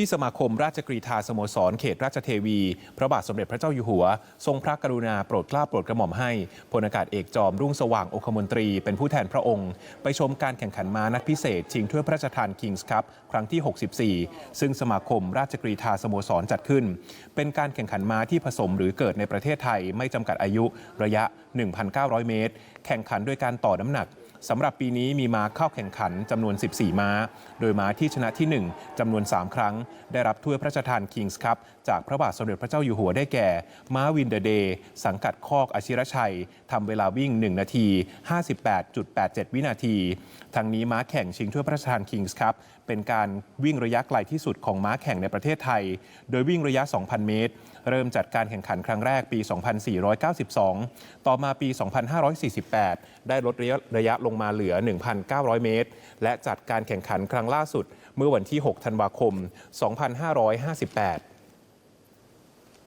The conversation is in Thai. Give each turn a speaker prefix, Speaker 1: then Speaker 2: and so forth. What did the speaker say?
Speaker 1: ที่สมาคมราชกรีธาสโมสรเขตราชเทวี พระบาทสมเด็จพระเจ้าอยู่หัว ทรงพระกรุณาโปรดเกล้าโปรดกระหม่อมให้พลอากาศเอกจอมรุ่งสว่างองคมนตรี เป็นผู้แทนพระองค์ ไปชมการแข่งขันม้านัดพิเศษ ชิงถ้วยพระราชทานคิงส์คัพครั้งที่ 64 ซึ่งสมาคมราชกรีธาสโมสรจัดขึ้น เป็นการแข่งขันม้าที่ผสมหรือเกิดในประเทศไทยไม่จำกัดอายุระยะ 1,900 เมตร แข่งขันด้วยการต่อน้ำหนัก สำหรับปีนี้มีม้าเข้าแข่งขันจำนวน 14 ม้า โดยม้าที่ชนะที่ 1จำนวน 3 ครั้ง ได้รับถ้วยพระราชทานคิงส์คัพจากพระบาทสมเด็จพระเจ้าอยู่หัวได้แก่ ม้าวินเดอร์เดย์สังกัดคอกอาชิรชัยทำเวลาวิ่ง 1 นาที 58.87 วินาที ทั้งนี้ม้าแข่งชิงถ้วยพระราชทานคิงส์คัพเป็นการวิ่งระยะไกลที่สุดของม้าแข่งในประเทศไทย โดยวิ่งระยะ 2,000 เมตร เริ่มจัดการแข่งขันครั้งแรกปี 2492 ต่อมาปี 2548 ได้ลดระยะระยะลงมาเหลือ 1,900 เมตร และจัดการแข่งขันครั้งล่าสุดเมื่อวันที่ 6 ธันวาคม 2558